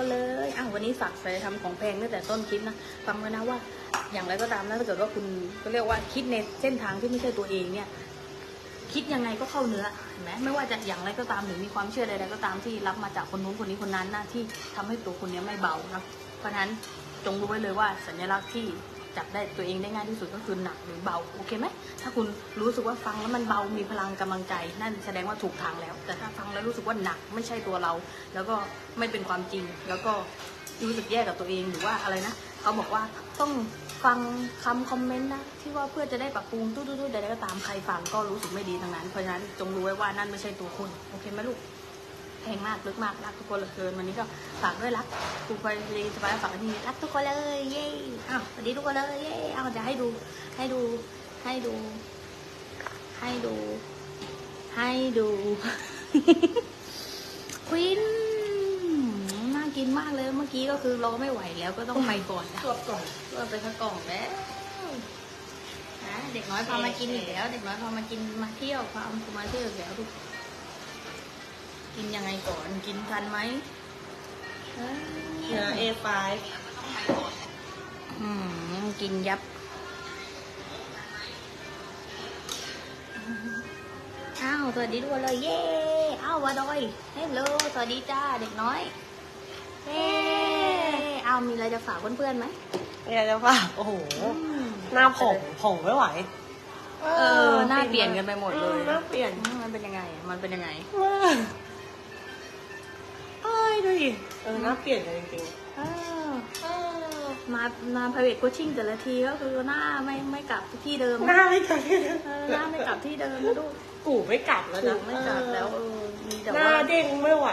คนเลยอ้าววันนี้ฝากใส่ทำของแพงตั้งแต่ต้นคลิปนะฟังไว้นะว่า อย่างไรก็ตามนะถ้าเกิดว่าคุณก็เรียกว่าคิดในเส้นทางที่ไม่ใช่ตัวเองเนี่ย คิดยังไงก็เข้าเนื้อเห็นไหมไม่ว่าจะอย่างไรก็ตามหรือมีความเชื่อใดๆก็ตามที่รับมาจากคนนู้นคนนี้คนนั้นนะที่ทำให้ตัวคนเนี้ยไม่เบานะเพราะฉะนั้นจงรู้ไว้เลยว่าสัญลักษณ์ที่ จับได้ตัวเองได้ง่ายที่สุดก็คือหนักหรือเบาโอเคไหมถ้าคุณรู้สึกว่าฟังแล้วมันเบามีพลังกำลังใจ นั่นแสดงว่าถูกทางแล้ว แต่ถ้าฟังแล้วรู้สึกว่าหนักไม่ใช่ตัวเรา แล้วก็ไม่เป็นความจริง แล้วก็รู้สึกแย่กับตัวเองหรือว่าอะไรนะเขาบอกว่าต้องฟังคำคอมเมนต์นะที่ว่าเพื่อจะได้ปรับปรุงตู้ๆๆใดๆก็ตามใครฟังก็รู้สึกไม่ดีทั้งนั้นเพราะฉะนั้นจงรู้ไว้ว่านั่นไม่ใช่ตัวคุณโอเคไหมลูก แพงมากลึกมากรักทุกคนเหลือเกินวันนี้ก็ฝากด้วยรักครูไปเรียนสบายฝากที่รักทุกคนเลยเย้อ้าวสวัสดีทุกคนเลยเย้อ้าวจะให้ดูให้ดูให้ดู ให้ดู ให้ดูควินน่ากินมากเลยเมื่อกี้ก็คือรอไม่ไหวแล้วก็ต้องไปก่อนนะตัวก่อนเริ่มไปข้าวกล่องแล้วนะเด็กน้อยพามากินอีกแล้ว เด็กน้อยพามากินมาเที่ยวพามาเที่ยวอีกแล้วทุก กินยังไงก่อนกินทันไหมเอ้ยเนื้อ A5 อืมกินยับอ้าวสวัสดีทุกคนเลยเย้อ้าววาดอยเฮลโลสวัสดีจ้าเด็กน้อยเย้อ้าวมีอะไรจะฝากเพื่อนๆไหมอยากจะฝากโอ้โห หน้าผงผงไม่ไหว เออหน้าเปลี่ยนกันไปหมดเลย หน้าเปลี่ยนอืมมันเป็นยังไงอะมันเป็นยังไงมาก เอ้ยดูดิเออหน้าเปลี่ยนกันจริงอ้าวๆเออมามา private coaching แต่ละทีก็คือหน้าไม่ไม่กลับที่เดิมหน้าไม่กลับเออหน้าไม่กลับที่เดิมนะลูกกูไม่กลับแล้วถูนะกไม่กลับแล้วเออมีแต่หน้าว่าเด้งไม่ไหว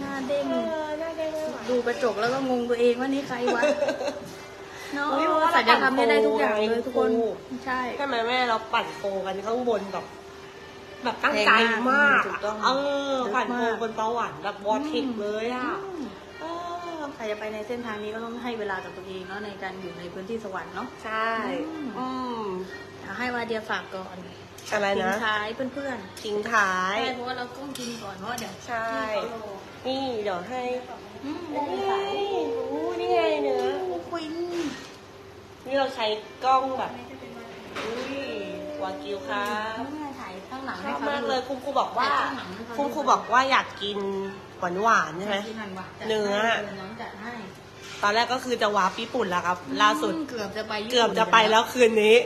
หน้าเด้งเออหน้าเด้งไม่ไหว ดูกระจกแล้วก็งงตัวเองว่านี่ใครวะเนาะเฮ้ยเพราะว่าสัญญกรรมเนี่ยได้ทุกอย่างเลยเราปั่นทุกคนโคใช่ ใช่ไหมแม่เราปั่นโคกันข้างบนแบบ แบบตั้งใจแรงมามากกถูกต้องเออลึกปั่นโคมากบนประวัติแบบวอร์ทิกเลยอะอืมเออใครจะไปในเส้นทางนี้ก็ต้องให้เวลากับตัวเองเนาะในการอยู่ในพื้นที่สวรรค์เนาะใช่อืมอืมเดี๋ยวให้วาเดียฝากก่อนอะไรทิ้งนะท้ายเพื่อนทิ้งท้าๆยใช่เพราะว่าเราต้องกินก่อนเพราะว่าเดี๋ยวใช่พี่เขารอนี่เดี๋ยวให้อืมนี่ไม่ไงได้โอ้นี่ไงเนื้อควินนี่เราใช้กล้องแบบอุ้ยวากิวค่ะถ่าย ข้างหลังชให้อบเขามากดูเลยคุณครูบอกว่าถ่ายข้างหลังให้เขาดูคุณครูบอกว่าอยากกินหวานหวานๆใช่ไหมที่นั่นว่ะจัดเนื้อให้น้องจัดให้ตอนแรกก็คือจะวาร์ปญี่ปุ่นแล้วครับ ล่าสุดอืมเกือบจะไปญี่ปุ่นเกือบจะไปแล้วคืนนี้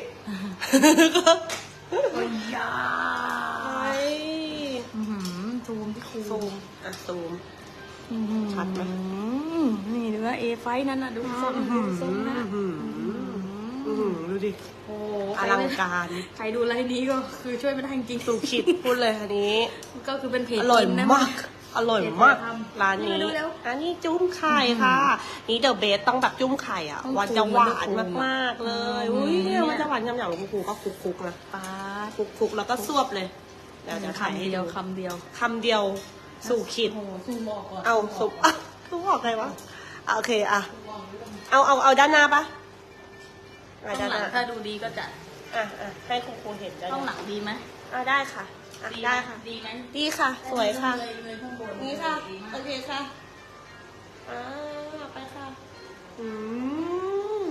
โอ้ยยาเฮ้ยอื้อหือซูมที่ครูซูมอะซูมอื้อหือชัดไหมนี่เนื้อเอไฟนั่นน่ะดูทรงดูทรงนะอื้อหืออื้อหือดูดิโอ้ อลังการ ใครดูไลน์นี้ก็คือช่วยไม่ได้จริงๆสูขิดพูดเลยอันนี้ ก็คือเป็นเพจอร่อยกินนะมาก อร่อยมากเพจทำร้านนี้นี่มาดูแล้วอันนี้จุ้มไข่ค่ะ นี่เดอะเบสต้องแบบจุ้มไข่อะต้องวันจะหวานคูณมากๆเลยอืมอุ้ยเนี่ยเนี่ยมันจะหวานยำๆของคุณครูก็คลุกๆนะปลาคลุกๆแล้วก็ซวบเลยเดี๋ยวจะถ่ายคำให้เดีดูยวคำเดียวคำเดียวสู่ขีดโอ้โหซูมบอกก่อนเอาซุปอะซุปออกไงวะอะโอเคอะเอาเอาเอาด้านหน้าปะอะต้อด้างนหหลัน้างถ้าดูดีก็จะ อะอะให้คุณครูเห็นด้านต้องหหน้าลังดีไหมอะได้ค่ะอะหมได้ค่ะ ดีไหมดีค่ะ สวยค่ะ เลยเลยข้างบนนี่ค่ะ ดีมากโอเคค่ะอ่าไปค่ะ อืม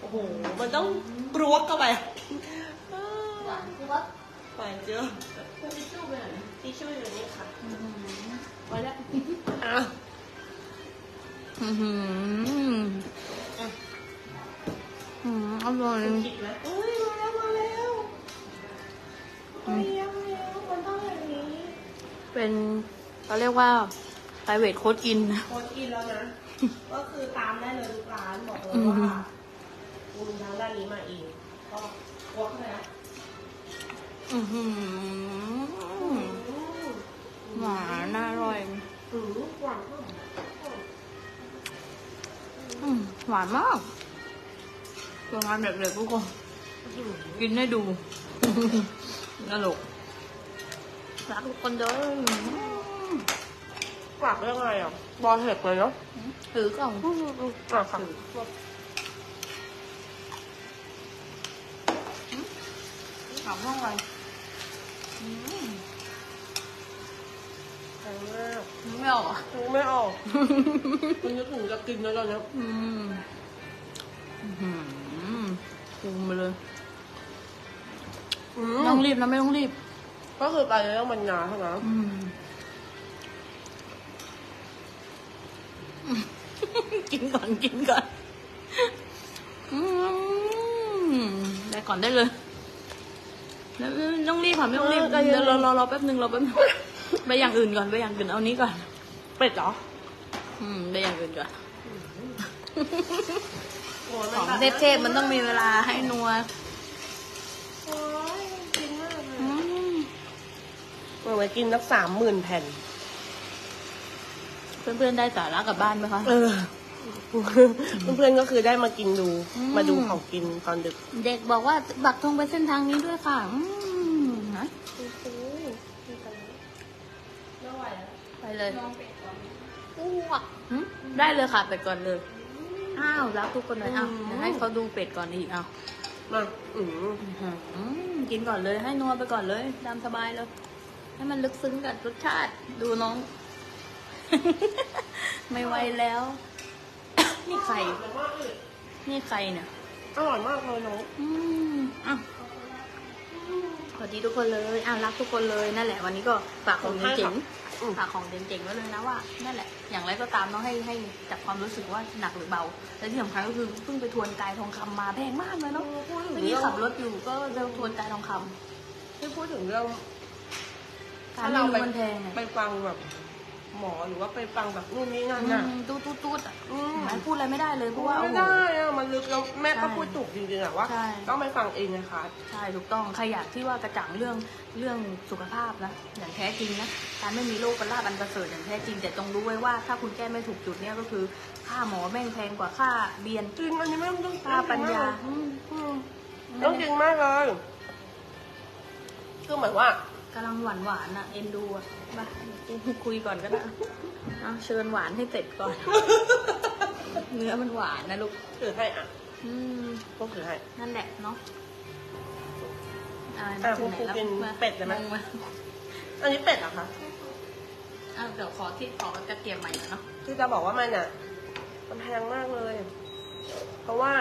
โอ้โห มันต้องกรวกเข้าไปอ่าหวานคือว่าหวานเจียวทิชชู่ไปไหนทิชชู่อยู่นี่ค่ะไปแล้วอะอือหืออืมอร่อย คิดไหมอุ้ย เป็นเขาเรียกว่า private coach กิน โค้ดกินแล้วนะ ก็คือตามได้เลยทุกร้านบอกเลยอืมว่าคุณทางด้านนี้มาเองก็กรวกเลยนะอือหืออืมหวานอร่อยอืมหวานมากอืมหวานมากประมาณเด็กๆทุกคนกินให้ดูตลก รักทุกคนเด้อฝากเรื่องอะไรอะ บอลเห็ดเลยเนาะถือกล่องอืมอืมอะค่ะถามว่าอะไรครั้งแรกนี่ไงไม่ออกอะนึกไม่ออกมันนึกถึงจะกินแล้วตอนเนี้ยอืมอื้อหือปรุงไปเลยอืไม่ต้องรีบนะไม่ต้องรีบ ก็คือไปเรื่องบรรยาใช่ไหมอืม กินก่อนกินก่อนอืมได้ก่อนได้เลยแล้วไม่ต้องรีบค่ะไม่ต้องรีบเดี๋ยวรอรอรอแป๊บนึงรอแป๊บนึงไปอย่างอื่นก่อนไปอย่างอื่นเอานี้ก่อนเป็ดเหรออืมไปอย่างอื่นก่อนโอ้ยของแบบเทพๆมันต้องมีเวลาให้นัว โอ้ยกินมากเลย อืม เอาไว้กินสักสามหมื่นแผ่น เพื่อนๆได้สาระกลับบ้านไหมคะ เออ เพื่อนๆก็คือได้มากินดู อืม มาดูของกินตอนดึกเด็กบอกว่าบักทงไปเส้นทางนี้ด้วยค่ะ อืมนะไปเลยอ้วกหึได้เลยค่ะเป็ดก่อนเลย อ้าวรับทุกคนเลยอ้าวอืมเดี๋ยวให้เขาดูเป็ดก่อนอีกอ้าวมาอืม อื้อหือกินก่อนเลยให้นัวไปก่อนเลยตามสบายเลย ให้มันลึกซึ้งกับรสชาติ ดูน้อง ไม่ไหวแล้ว นี่ใครนี่ใครเนี่ย อร่อยมากเลยน้องอืมอะสวัสดีทุกคนเลยอะรักทุกคนเลยนั่นแหละ วันนี้ก็ฝากของเจ๋งอืมๆฝากของเจ๋งๆไว้เลยนะว่านั่นแหละ อย่างไรก็ตามต้องให้ให้จับความรู้สึกว่าหนักหรือเบาและที่สำคัญก็คือเพิ่งไปทวนกายทองคำมาแพงมากเลยเนาะพูดถึงเมื่อกี้เรื่องขับรถอยู่ก็เจอทวนกายทองคำ ที่พูดถึงเรื่อง การไม่รู้มันแพงไงไปฟังแบบ หมอหรือว่าไปฟังแบบนู่นนี่นั่นน่ะอืมตู้ตู้ตู้อะอืมเห็นไหมพูดอะไรไม่ได้เลยเพราะว่าโอ้ไม่โห ได้อะมันลึกแล้วแม่ก็ใช่พูดถูกจริงๆอะว่า ใช่ ต้องไปฟังเองนะคะ ใช่ถูกต้องใครอยากที่ว่ากระจ่างเรื่องเรื่องสุขภาพนะอย่างแท้จริงนะการไม่มีโรคเป็นลาบอันประเสริฐอย่างแท้จริง แต่ต้องรู้ไว้ว่าถ้าคุณแก้ไม่ถูกจุดเนี่ยก็คือค่าหมอแม่งแพงกว่าค่าเบียน จริงอันนี้ไม่ต้องค่าปัญญา อืมอืมต้องจริงมากเลยคือเหมือนว่ากำลังหวานหวานๆอะเอ็นดูอะมาคุยก่อนก็ได้เอาเชิญหวานให้เสร็จก่อน เนื้อมันหวานนะลูกถือให้อะอืมพวกถือให้นั่นแหละเนาะอะไรอะมาถึงไหนครูแล้วกินมาเป็ดได้ไหมงงาอันนี้เป็ดเหรอคะอ้าวเดี๋ยวขอที่ขอกระเทียมใหม่หน่อยเนาะคือจะบอกว่ามันอะมันแพงมากเลย เพราะว่า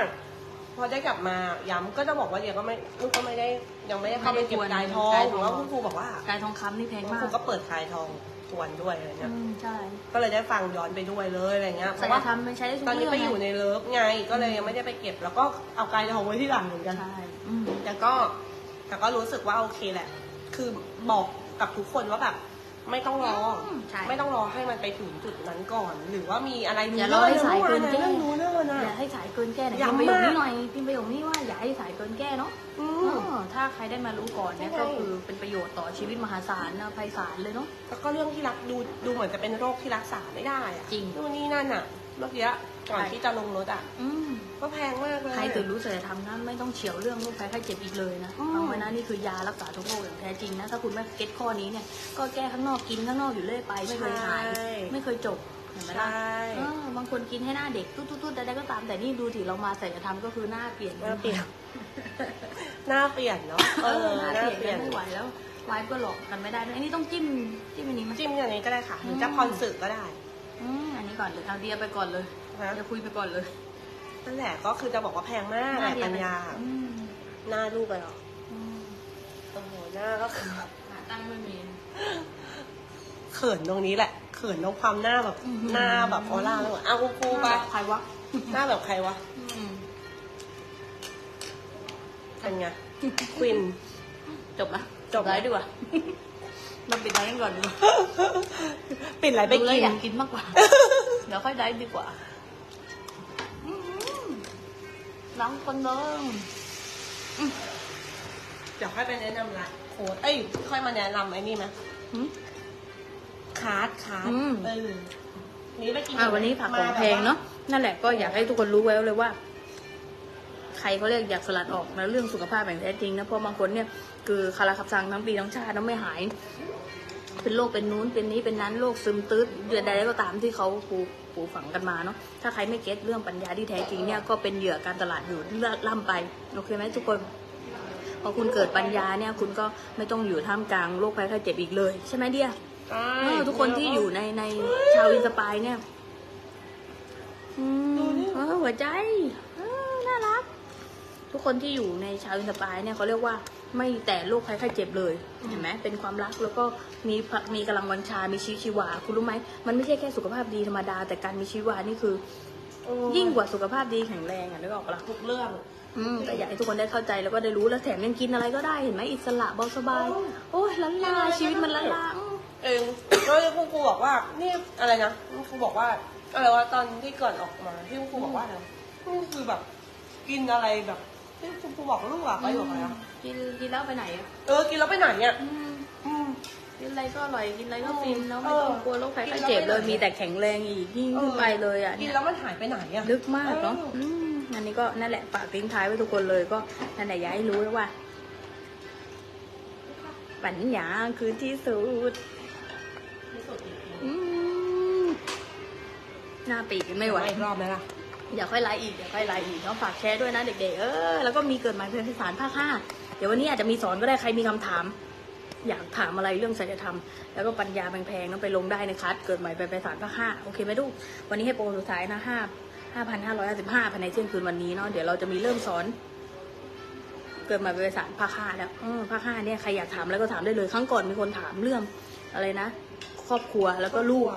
พอได้กลับมาย้ำก็จะบอกว่าเดี๋ยวก็ไม่ลูกก็ไม่ได้ยังไม่ได้เข้าไปเก็บกายทองหรือว่าคุณครูบอกว่ากายทองคำนี่แพงคุณมากครูก็เปิดกายทองทวนด้วยอะไรเงี้ยอืมใช่ก็เลยได้ฟังย้อนไปด้วยเลยอะไรเงี้ยเพศัลราะยว่าธรรมมันใช้ได้ทุกตอนนี้เรื่องไปอยู่ไงในเลิฟไงก็เลยยังไม่ได้ไปเก็บ แล้วก็เอากายทองไว้ที่หลังเหมือนกัน ใช่อืม แต่ก็แต่ก็รู้สึกว่าโอเคแหละ คือบอกกับทุกคนว่าแบบ ไม่ต้องรอใช่ไม่ต้องรอให้มันไปถึงจุดนั้นก่อน หรือว่ามีอะไรอย่ารอให้สายเกินแก้เรื่องรู้เรื่องนะอย่าให้สายเกินแก้หน่อยย้ำพิมพ์ประโยคนี้มากหน่อยพิมพ์ประโยคนี้ว่าอย่าให้สายเกินแก้เนาะอืเอมอถ้าใครได้มารู้ก่อนเนี่ยใช่ก็คือเป็นประโยชน์ต่อชีวิตมหาศาลนะภัยศาลเลยเนาะ แล้วก็เรื่องที่รักดูดูเหมือนจะเป็นโรคที่รักษาไม่ได้อะจริงนู่นนี่นั่นอะเมื่อกี้ก่อนใช่ ที่จะลงรถอะอืม ก็แพงมากเลย ใครตื่นรู้ศัลยธรรมนะไม่ต้องเฉียวเรื่องโรคภัยไข้เจ็บอีกเลยนะอืมฟังไว้นะนี่คือยารักษาทุกโรคอย่างแท้จริงนะถ้าคุณไม่เก็ตข้อนี้เนี่ยก็แก้ข้างนอกกินข้างนอกอยู่เรื่อยไปไม่เคยหายใช่ไม่เคยจบเห็นไหมใชล่ะ่เออบางคนกินให้หน้าเด็กตุ๊ดตุ๊ดตุ๊ดใดๆก็ตามแต่นี่ดูถิเรามาศัลยธรรมก็คือหน้าเปลี่ยนหน้าเปลี่ยนหน้าเปลี่ยนเนาะเอเอออหน้าหน้าเปเปลี่ลี่ยยนนไม่ไหวแล้วไลฟ์ก็หลอกกันไม่ได้ด้วยอันนี้ต้องจิ้มจิ้มอันนี้ไหมจิ้มอย่างนี้ก็ได้ค่ะหรือจะพรสึกก็ได้อืมอันนี้ก่อนเลยเอาเดียไปก่อนเลยนะเดี๋ยวคุยไปก่อนเลย นั่นแหละก็คือจะบอกว่าแพงมากหแหน้าละเดียปัญไปญาอืมหน้าลูกไปหรออืมโอ้โหหน้าก็คือหาตั้งไม่มี เขินตรงนี้แหละเขินตรงความหน้าแบบอื้อหือ หน้าแบบออร่าแล้วอะอ้าวครูๆไปใครวะหน้าแบบใครวะอืมเป็นไงควิน จบนะจบไลฟ์ดีกว่าเราปิดไลฟ์กันก่อนดีกว่าปิดอะไรไปดูแล้กิวนอยากกินมากกว่า เดี๋ยวค่อยไลฟ์ดีกว่า น้องคนเดิมเดี๋ยวค่อยไปแนะนำละโค้ดเอ้ย ค่อยมาแนะนำไอ้นี่ไหมหืมคาร์ดคาร์ดอืม เออนี่ไปกินอ่าวันนี้ผักของแพงเนาะนั่นแหละก็อยากให้ทุกคนรู้ไว้เลยว่า ใครเขาเรียกอยากสลัดออกนะเรื่องสุขภาพอย่างแท้จริงนะเพราะบางคนเนี่ยคือคาราคับซังทั้งปีทั้งชาติแล้วไม่หาย เป็นโรคเป็นนู้นเป็นนี้เป็นนั้นโรคซึมตืดเดือนใดก็ตามที่เขาปูปูฝังกันมาเนาะถ้าใครไม่เก็ตเรื่องปัญญาที่แท้จริงเนี่ยก็เป็นเหยื่อการตลาดอยู่ล่ำไปโอเคไหมทุกคนพอคุณเกิดปัญญาเนี่ยคุณก็ไม่ต้องอยู่ท่ามกลางโรคภัยไข้เจ็บอีกเลย ใช่ไหมเดียใช่เออทุกคนที่อยู่ในในชาวอินสปายเนี่ยอืมเออหัวใจเออน่ารัก ทุกคนที่อยู่ในชาวอินสปายเนี่ยเขาเรียกว่า ไม่แต่โรคภัยไข้เจ็บเลยเห็นไหมเป็นความรักแล้วก็มีพะมีกำลังวังชา มีชีวิตชีวา คุณรู้ไหมมันไม่ใช่แค่สุขภาพดีธรรมดา แต่การมีชีวิตวานี่คือเออยิ่งกว่าสุขภาพดีแข็งแรงอะนึกออกปะล่ะทุกเรื่องอืมแต่อยากให้ทุกคนได้เข้าใจแล้วก็ได้รู้แล้วแถมยังกินอะไรก็ได้เห็นไหมอิสระเบาสบาย โอ้ยล้านลาชีวิตมันล้านลาอืมเองแล้วคุณครูบอกว่านี่อะไรนะคุณครูบอกว่าอะไรวะตอนที่ก่อนออกมาที่คุณครูบอกว่าอะไรนี่คือแบบกินอะไรแบบที่คุณครูบอกลูกอะประโยคอะไรอะ กินกินแล้วไปไหนอะเออ กินแล้วไปไหนอะอืมอืม กินอะไรก็อร่อยกินอะไรก็ฟินแล้วเอไม่อต้องกลัวโรคภัยกิไข้นแล้วเจ็บเลยไม่มีแต่แข็งแรงอีกยิ่งขึ้นไปเลยอะกิเนี่นยแล้วมันหายไปไหนอะลึกมากเนาะเอออืมอันนี้ก็นั่นแหละฝากทิ้งท้ายไว้ทุกคนเลยก็นั่นแหละอยากให้รู้ไว้ว่าปัญญาคือที่สุดอืมหน้าปีกไม่ไหวอีกรอบไหมล่ะเดี๋ยวค่อยไลฟ์อีกเดี๋ยวค่อยไลฟ์อีกเนาะฝากแชร์ด้วยนะเด็กๆเออแล้วก็มีเกิดหมายเพลงสารภาคห้า เดี๋ยววันนี้อาจจะมีสอนก็ได้ใครมีคำถาม อยากถามอะไรเรื่องศัลยธรรม แล้วก็ปัญญาแพงๆเนอะไปลงได้ในคัสเกิดใหม่ไปไปสารภาคห้าโอเคไหมลูกวันนี้ให้โปรสุดท้ายนะห้าห้าพันห้าร้อยห้าสิบห้าภายในเที่ยงคืนวันนี้เนาะเดี๋ยวเราจะมีเริ่มสอนเกิดใหม่ไปไปสารภาคห้าแล้วเออภาคห้าเนี่ยใครอยากถามแล้วก็ถามได้เลยครั้งก่อนมีคนถามเรื่องอะไรนะ ครอบครัวแล้วก็ลูก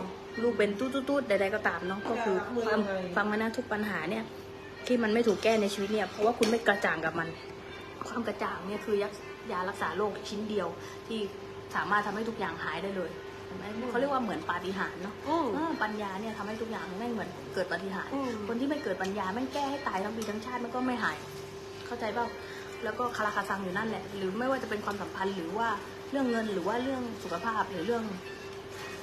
ลูกเป็นตู้ๆๆใดๆก็ตามเนาะก็คือฟังฟังมานะทุกปัญหาเนี่ย ที่มันไม่ถูกแก้ในชีวิตเนี่ยเพราะว่าคุณไม่กระจ่างกับมัน ความกระจ่างเนี่ยคือยารักษาโรคชิ้นเดียว ที่สามารถทำให้ทุกอย่างหายได้เลยเห็นไหมเขาเรียกว่าเหมือนปาฏิหาริย์เนาะอืมเออปัญญาเนี่ยทำให้ทุกอย่างไม่งเหมือนเกิดปาฏิหาริย์อืมคนที่ไม่เกิดปัญญาไม่งแก้ให้ตายทั้งปีทั้งชาติมันก็ไม่หาย เข้าใจเปล่าแล้วก็คาราคาซังอยู่นั่นแหละ หรือไม่ว่าจะเป็นความสัมพันธ์หรือว่าเรื่องเงินหรือว่าเรื่องสุขภาพหรือเรื่อง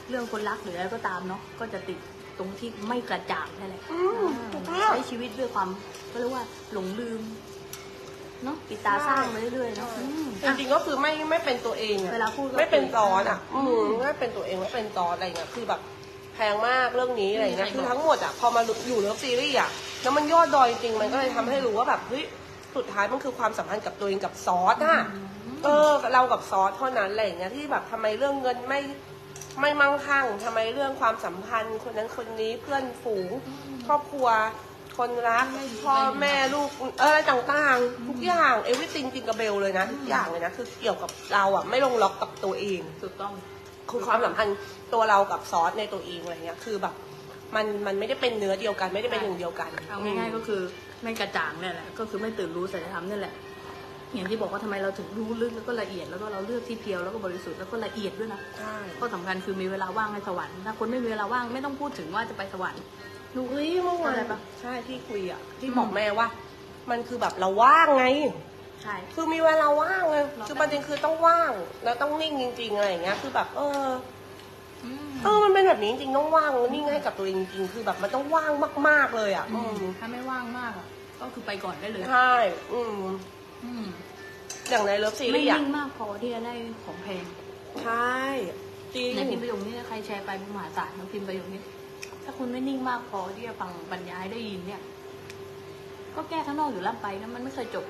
เรื่องคนรักหรืออะไรก็ตามเนาะก็จะติดตรงที่ไม่กระจ่างนั่นแหละอืมถูกต้องใช้ชีวิตด้วยความก็เรียกว่าหลงลืม เนาะปิดตาสร้างไปเรื่อยๆเนาะอืมจริงๆก็คือไม่ไม่เป็นตัวเองอะเวลาพูดก็ ไม่เป็นซอสอะอือืมมไม่เป็นตัวเองไม่เป็นซอสอะไรเงี้ยคือแบบแพงมากเรื่องนี้อะไรเงี้ยใช่คือทั้งหมดอะพอมาอยู่เลิฟซีรีส์อะแล้วมันยอดดอยจริงๆมันก็เลยทำให้รู้ว่าแบบเฮ้ยสุดท้ายมันคือความสัมพันธ์กับตัวเองกับซอสอะเออเรากับซอสเท่านั้นอะไรเงี้ยที่แบบทำไมเรื่องเงินไม่ไม่มั่งคั่งทำไมเรื่องความสัมพันธ์คนนั้นคนนี้เพื่อนฝูงครอบครัว คนรักพ่อแม่ลูกเอออะไรต่างๆ ทุกอย่างเอวิติงจิงกับเบลเลยนะทุกอย่างเลยนะคือเกี่ยวกับเราอะไม่ลงล็อกกับตัวเองถูกต้องคือความสัมพันธ์ตัวเรากับซอสในตัวเองอะไรเงี้ยคือแบบมันมันไม่ได้เป็นเนื้อเดียวกันไม่ได้เป็นหนึ่งเดียวกันเอาง่ายๆก็คือไม่กระจ่างเนี่ยแหละก็คือไม่ตื่นรู้สัจธรรมนี่แหละอย่างที่บอกว่าทำไมเราถึงรู้ลึกแล้วก็ละเอียดแล้วก็เราเลือกที่เพียวแล้วก็บริสุทธิ์แล้วก็ละเอียดด้วยนะใช่ข้อสำคัญคือมีเวลาว่างในสวรรค์ถ้าคนไม่มีเวลาว่างไม่ต้องพูดถึงว่าจะไปสวรรค์ ดูเฮ้ยเมื่อวานอะไรปะใช่ที่คุยอะ ที่อืมบอกแม่ว่า มันคือแบบเราว่างไง ใช่ คือมีเวลาว่างไงเราคือประเด็นคือต้องว่าง แล้วต้องนิ่งจริง ๆ อะไรอย่างเงี้ย คือแบบ เอออืมเออมันเป็นแบบนี้จริงๆต้องว่างนิ่งให้กับตัวเองจริงๆคือแบบมันต้องว่างมาก ๆเลยอะอืมถ้าไม่ว่างมากอะก็คือไปก่อนได้เลยใช่อืมอืมอย่างในเลิฟซีไม่รีส์อะนิ่งมากพอที่จะได้ของแพงใช่จริงในพิมพ์ประโยคนี้ใครแชร์ไปมหาศาลนะพิมพ์ประโยคนี้ ถ้าคุณไม่นิ่งมากพอที่จะฟังบรรยายได้ยินเนี่ย ก็แก้ข้างนอกอยู่ล่ำไปนะมันไม่เคยจบ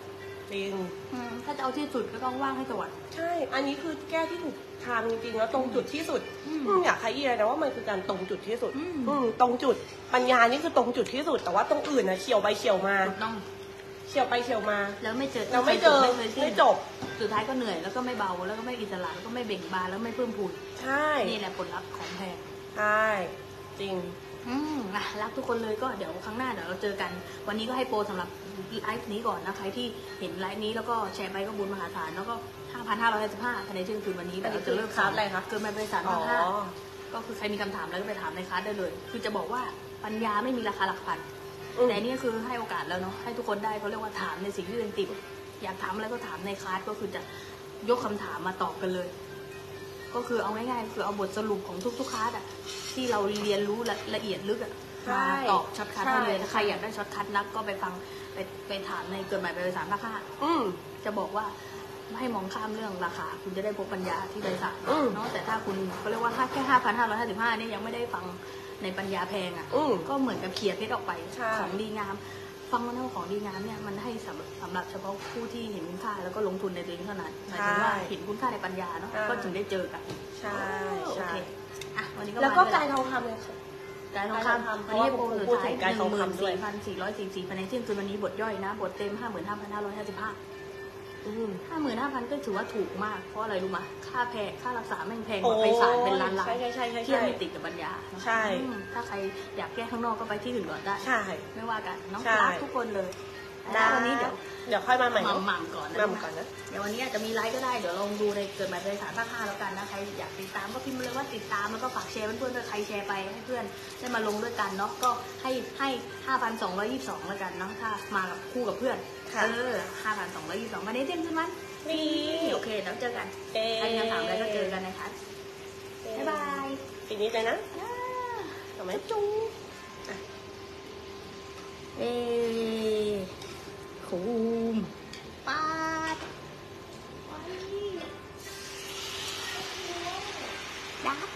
จริงอืมถ้าจะเอาที่สุดก็ต้องว่างให้สวรรค์ใช่ อันนี้คือแก้ที่ถูกทางจริงๆแล้วตรงจุดที่สุดอืมอืมอยากขยี้เลยนะว่ามันคือการตรงจุดที่สุดอืม อืมตรงจุดปัญญานี่คือตรงจุดที่สุด แต่ว่าตรงอื่นนะเฉียวไปเฉียวมา ถูกต้องเฉียวไปเฉียวมาแล้วไม่เจอเราไม่เจอไม่เคยสิ้นไม่จบ สุดท้ายก็เหนื่อยแล้วก็ไม่เบาแล้วก็ไม่อิสระแล้วก็ไม่เบ่งบานแล้วไม่เพิ่มพูนใช่ นี่แหละผลลัพธ์ของแพงใช่ จริง อืมอะรักทุกคนเลยก็เดี๋ยวครั้งหน้าเดี๋ยวเราเจอกัน วันนี้ก็ให้โปรสำหรับไลฟ์นี้ก่อนนะใครที่เห็นไลฟ์นี้แล้วก็แชร์ไปก็บุญมหาศาลแล้วก็ 5,555ภายในเที่ยงคืนวันนี้อันนี้เดี๋ยวเราจะเลิกคือคลาสอะไรคะเกินไปบริษัทอ๋อ ห้าก็คือใครมีคำถามแล้วก็ไปถามในคลาสได้เลย คือจะบอกว่าปัญญาไม่มีราคาหลักพัน อืม แต่นี่คือให้โอกาสแล้วเนาะให้ทุกคนได้เขาเรียกว่าถามในสิ่งที่เป็นติดอยากถามอะไรก็ถามในคลาสก็คือจะยกคำถามมาตอบกันเลย ก็คือเอาง่ายๆคือเอาบทสรุปของทุกๆคลาสอะที่เราเรียนรู้ละละเอียดลึกอะใช่มาตอบช็อตคัทให้เลยใช่ถ้าใครอยากได้ช็อตคัทนักก็ไปฟังไปไปถามในเกิดใหม่ไปสามภาคห้าอืม จะบอกว่าไม่ให้มองข้ามเรื่องราคา คุณจะได้พบปัญญาที่บริษัทอืม เนาะแต่ถ้าคุณเขาเรียกว่าถ้าแค่ห้าพันห้าร้อยห้าสิบห้าเนี่ยยังไม่ได้ฟังในปัญญาแพงอะ่ะอืม ก็เหมือนกับเคลียร์เพชรออกไปใช่ ของดีงาม ฟังแล้วนะว่าของดีงามเนี่ยมันให้สำหรับสำหรับเฉพาะผู้ที่เห็นคุณค่าแล้วก็ลงทุนในตัวเองเท่านั้นหมายถึงว่าเห็นคุณค่าในปัญญาเนาะก็ถึงได้เจอกันใช่โอใช่เคอะวันนี้ก็แล้วก็มกายทองคำเลยค่ะ การทองกายทองคำคำวันนี้เพโปรราะว่าสุดพูดท้าถึยงการหทนึ่องงหมื่นคำด้วยสี่พันสี่ร้อยสี่สี่ภายในเที่ยงคืนวันนี้บทย่อยนะ บทเต็มห้าหมื่นห้าพันห้าร้อยห้าสิบห้าอืม ห้าหมื่นห้าพันก็ถือว่าถูกมากเพราะอะไรรู้ไหมค่าแพงค่ารักษาแม่งแพงกว่าไปศาลเป็นล้านล้านใช่ใช่ใช่ใช่เที่ยวใช่ไม่ติดกับปัญญาเนอะใช่อืมถ้าใครอยากแก้ข้างนอกก็ไปที่อื่นก่อนได้ใช่ไม่ว่ากันน้องใช่รักทุกคนเลยได้แล้ววันนี้เดี๋ยวเดี๋ยวค่อยมาใหม่หเนอะม่ำๆก่อนนะมาใหม่ก่อนนะเดี๋ยววันนี้อาจจะมีไลฟ์ก็ได้เดี๋ยวลองดูในเกิดมาในสารภาคห้าแล้วกันนะใครอยากติดตามก็พิมพ์มาเลยว่าติดตามแล้วก็ฝากแชร์เพื่อนๆด้วยใครแชร์ไปให้เพื่อนได้มาลงด้วยกันเนาะก็ให้ให้ห้าพันสองร้อยยี่สิบสองแล้วกันเนาะถ้ามากับคู่กับเพื่อนค่ะ เออห้าพันสองร้อยยี่สิบสองมาในเต็มใช่ไหมนี่โอเคแล้วเจอกันเอ๊ะใครมีคำถามอะไรก็เจอกันนะคะบ๊ายบายปีนี้เลยนะอ่าถูกไหมจุ๊บเอ๊คูมปาดไปดับ